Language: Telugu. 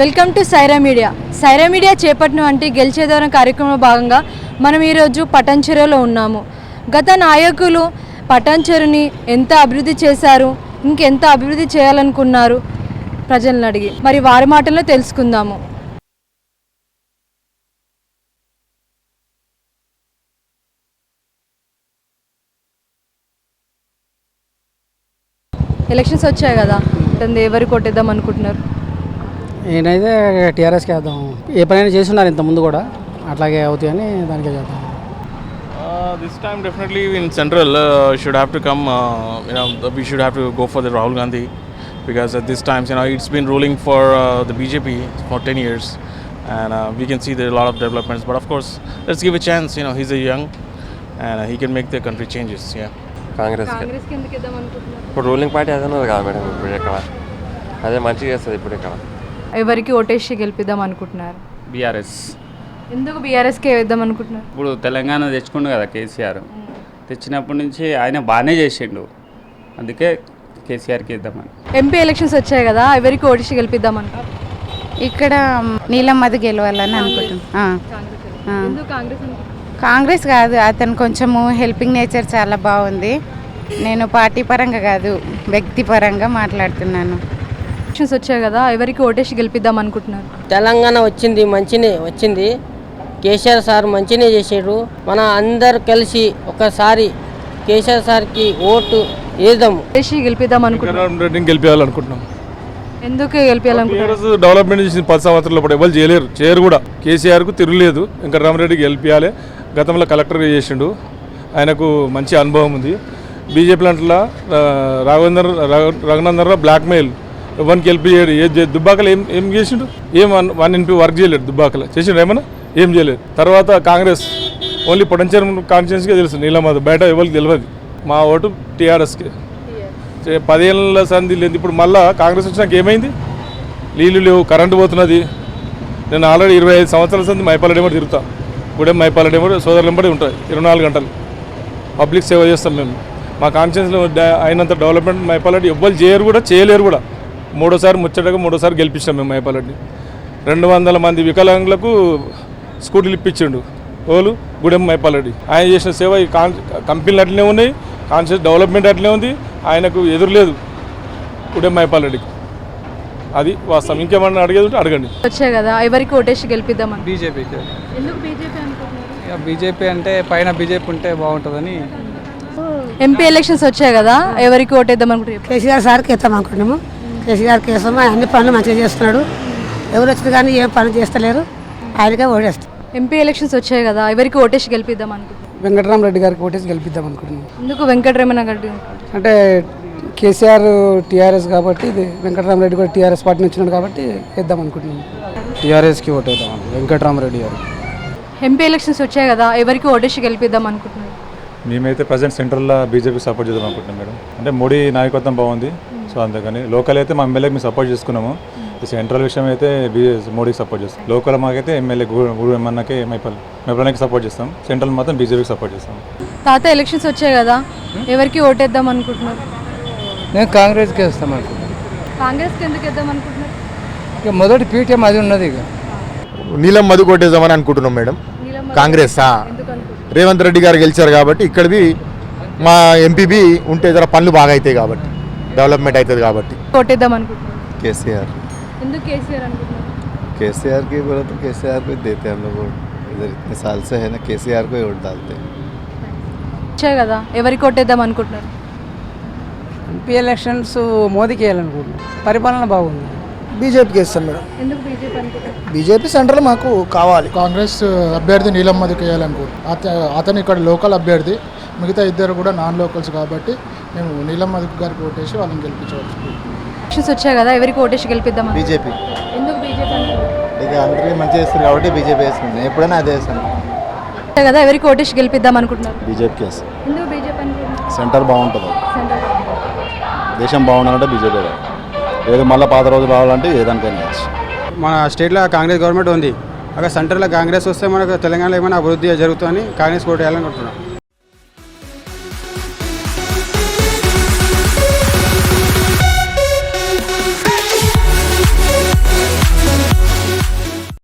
Welcome to Saira media. Saira media చేపట్టిన వంటి గెలిచేదారం కార్యక్రమంలో భాగంగా మనం ఈరోజు పటంచెరులో ఉన్నాము. గత నాయకులు పటంచెరుని ఎంత అభివృద్ధి చేశారు ఇంకెంత అభివృద్ధి చేయాలనుకున్నారు ప్రజలను అడిగి మరి వారి మాటల్లో తెలుసుకుందాము. ఎలక్షన్స్ వచ్చాయి కదా ఎవరు కొట్టేద్దాం అనుకుంటున్నారు? నేనైతే టీఆర్ఎస్ వేద్దాం ఏ పనైనా చేస్తున్నారు ఇంత ముందు కూడా. అట్లాగే అవుతాయి అని దానికే చేద్దాం. This time definitely in central should have to come we should have to go for the Rahul Gandhi because at this times you know it's been ruling for the BJP for ten years and we can see the lot of developments but of course let's give a chance you know he's a young and he can make the country changes yeah Congress ఇప్పుడు రూలింగ్ పార్టీ అదే కాదు మేడం ఇప్పుడు ఇక్కడ అదే మంచిగా చేస్తుంది ఇప్పుడు ఇక్కడ ఎవరికి ఓటేసి గెలిపిద్దాం అనుకుంటున్నారు? బీఆర్ఎస్. ఎందుకు బీఆర్ఎస్కే వేద్దాం అనుకుంటున్నారు? ఇప్పుడు తెలంగాణ తెచ్చుకుండు కదా కేసీఆర్. తెచ్చినప్పటి నుంచి ఆయన బాగానే చేసిండు. అందుకే కేసీఆర్కి ఇద్దామని ఎంపీ ఎలక్షన్స్ వచ్చాయి కదా ఎవరికి ఓటేసి గెలిపిద్దాం అనుకుంటున్నారు? ఇక్కడ నీలమ్మది గెలవాలని అనుకుంటున్నాను ఆ. ఎందుకు కాంగ్రెస్ కాంగ్రెస్ కాదు అతను కొంచెము హెల్పింగ్ నేచర్ చాలా బాగుంది. నేను పార్టీ పరంగా కాదు వ్యక్తిపరంగా మాట్లాడుతున్నాను. ఎలక్షన్స్ వచ్చాయి కదా ఎవరికి ఓటేసి గెలిపిద్దాం అనుకుంటున్నారు? తెలంగాణ వచ్చింది మంచినే వచ్చింది. కేసీఆర్ సార్ మంచినే చేసాడు. మన అందరు కలిసి ఒకసారి కేసీఆర్ సార్కి ఓటు వేద్దాము ఓటేసి గెలిపిద్దాం అనుకుంటున్నారు. వెంకటరామ రెడ్డిని గెలిపించాలనుకుంటున్నాం ఎందుకు గెలిపించాలనుకుంటున్నారు టీఆర్ఎస్ డెవలప్మెంట్ చేసిన పది సంవత్సరాలు ఇప్పుడు ఎవరు చేయలేరు. చేయరు కూడా. కేసీఆర్కు తిరుగులేదు. వెంకటరామరెడ్డికి గెలిపించాలి గతంలో కలెక్టర్గా చేసిండు. ఆయనకు మంచి అనుభవం ఉంది. బీజేపీ లాంటిలా రాఘవేందర్ రఘునందర్ బ్లాక్మెయిల్. వన్ గెలిపియ్యాడు ఏ దుబ్బాకలు ఏం ఏం చేసిండు ఏం వన్ వన్ ఎన్పి వర్క్ చేయలేడు దుబ్బాకలు. చేసిండు ఏమన్నా? ఏం చేయలేదు. తర్వాత కాంగ్రెస్ ఓన్లీ పొటెన్షియల్ కాన్స్టిట్యున్సీకే తెలుసు నీలమాధవ్ బయట ఎవరికి తెలియదు మా ఓటు టీఆర్ఎస్కి. పదేళ్ళ సంధి లేదు. ఇప్పుడు మళ్ళా కాంగ్రెస్ వచ్చినాక ఏమైంది? నీళ్ళు లేవు కరెంటు పోతున్నది. నేను ఆల్రెడీ ఇరవై ఐదు సంవత్సరాల సంది మైపాలడేమో తిరుగుతా. ఇప్పుడే మైపాలడేమో సోదరులు ఎంబడి ఉంటాయి. ఇరవై నాలుగు గంటలు. పబ్లిక్ సేవ చేస్తాం మేము. మా కాన్షియన్స్లో అయినంత డెవలప్మెంట్ మైపాలడి ఎవ్వరు చేయరు కూడా చేయలేరు కూడా. మూడోసారి ముచ్చటగా మూడోసారి గెలిపించాం మేము మైపాలరెడ్డి రెండు వందల మంది వికలాంగులకు స్కూటీలు ఇప్పించిండు. ఓలు గుడెం మైపాలరెడ్డి ఆయన చేసిన సేవ ఈ కాన్ కంపెనీలు అట్లనే ఉన్నాయి కాన్షియస్ డెవలప్మెంట్ అట్లనే ఉంది ఆయనకు ఎదురు లేదు గుడెం మైపాలరెడ్డికి అది వాస్తవం. ఇంకేమన్నా అడిగేది ఉంటే అడగండి. వచ్చాయి కదా ఎవరికి ఓటేసి గెలిపిద్దాం అనుకుంటున్నారు బీజేపీకి ఎందుకు బీజేపీ అనుకుంటున్నారు? ఇక బీజేపీ అంటే పైన బీజేపీ ఉంటే బాగుంటుందని. ఎంపీ ఎలక్షన్స్ వచ్చాయి కదా ఎవరికి ఓటేద్దాం అనుకుంటున్నారు కేసీఆర్ సార్కి అనుకుంటున్నాము. కేసీఆర్కి వేస్తాము ఆయన అన్ని పనులు మంచిగా చేస్తున్నాడు. ఎవరు వచ్చినా కానీ ఏం పని చేస్తలేరు. ఆయనకే ఓడేస్తాం ఎంపీ ఎలక్షన్స్ వచ్చాయి కదా ఎవరికి ఓటేసి గెలిపిద్దాం అనుకుంటున్నారు? వెంకటరామరెడ్డి గారికి ఓటేసి గెలిపిద్దాం అనుకుంటున్నాం. ఎందుకు వెంకటరమణ గారి అంటే కేసీఆర్ టీఆర్ఎస్ కాబట్టి ఇది వెంకటరామరెడ్డి కూడా టీఆర్ఎస్ పార్టీ నుంచి ఉన్నాడు కాబట్టి వేద్దాం అనుకుంటున్నాం. టీఆర్ఎస్కి ఓటు వేద్దాం వెంకటరామరెడ్డి గారు. ఎంపీ ఎలక్షన్స్ వచ్చాయి కదా ఎవరికి ఓటేసి గెలిపిద్దాం అనుకుంటున్నారు? మేమైతే ప్రజెంట్ సెంట్రల్లో బీజేపీ సపోర్ట్ చేద్దాం అనుకుంటున్నాం మేడం. అంటే మోడీ నాయకత్వం బాగుంది. సో అందుకని లోకల్ అయితే మా ఎమ్మెల్యేకి మేము సపోర్ట్ చేసుకున్నాము. సెంట్రల్ విషయం అయితే మోడీకి సపోర్ట్ చేస్తాం. లోకల్ మాకైతే ఎమ్మెల్యే గూడు ఎమ్మెల్యేకి మైపల్ మైపల్కి సపోర్ట్ చేస్తాం. సెంట్రల్ మాత్రం బీజేపీకి సపోర్ట్ చేస్తాం. తాత ఎలక్షన్స్ వచ్చాయి కదా ఎవరికి ఓటేద్దాం అనుకుంటున్నారు? నేను కాంగ్రెస్కి వేస్తాం అనుకుంటున్నాను కాంగ్రెస్కి ఎందుకు వేద్దాం అనుకుంటున్నారు? ఇక మొదటి పీఠం అది ఉన్నది ఇక. నీలం మధు కొట్టేద్దామని అనుకుంటున్నాం మేడం. కాంగ్రెస్ ఆ. రేవంత్ రెడ్డి గారు గెలిచారు కాబట్టి ఇక్కడివి మా ఎంపీబీ ఉంటే జర పనులు బాగా అవుతాయి కాబట్టి. డెవలప్మెంట్ అవుతుంది కాబట్టి ఓటేద్దాం అనుకుంటున్నారు కేసీఆర్ ఎందుకు కేసీఆర్ అనుకుంటున్నారు केसीआर की बोला तो केसीआर को ही देते हैं हम लोग वोट इधर इतने साल से है ना केसीआर को ही वोट डालते हैं వచ్చాయి కదా ఎవరికి ఓటేద్దాం అనుకుంటున్నారు ఎంపీ ఎలక్షన్స్ మోదీకి వేయాలనుకుంటున్నాం పరిపాలన బాగుంది బీజేపీకి వేస్తాం మేడం ఎందుకు బీజేపీ అనుకుంటున్నారు బీజేపీ సెంటర్లో మాకు కావాలి కాంగ్రెస్ అభ్యర్థి నీలం మధుకి వేయాలనుకో అతను ఇక్కడ లోకల్ అభ్యర్థి మిగతా ఇద్దరు కూడా నాన్ లోకల్స్ కాబట్టి మేము నీలం మధుకు గారికి ఓటేసి వాళ్ళని గెలిపించవచ్చు. ఎలక్షన్స్ వచ్చాయి కదా ఎవరికి ఓటేసి గెలిపిద్దాం? బీజేపీ. ఎందుకు బీజేపీ ఇక అందరికీ మంచిగా చేస్తారు కాబట్టి బీజేపీ వేసుకుంటాం ఎప్పుడైనా అదే వేస్తాను కదా ఎవరికి ఓటేసి గెలిపిద్దాం అనుకుంటున్నారు? బీజేపీకి వేస్తాం ఎందుకు బీజేపీ సెంటర్ బాగుంటుంది. దేశం బాగుండాలంటే బీజేపీ ఏదో మళ్ళీ పాత రోజులు రావాలంటే ఏదానికైనా మన స్టేట్లో కాంగ్రెస్ గవర్నమెంట్ ఉంది. అక్కడ సెంటర్లో కాంగ్రెస్ వస్తే మనకు తెలంగాణలో ఏమైనా అభివృద్ధి జరుగుతుందని కాంగ్రెస్ ఓటు వేయాలనుకుంటున్నాం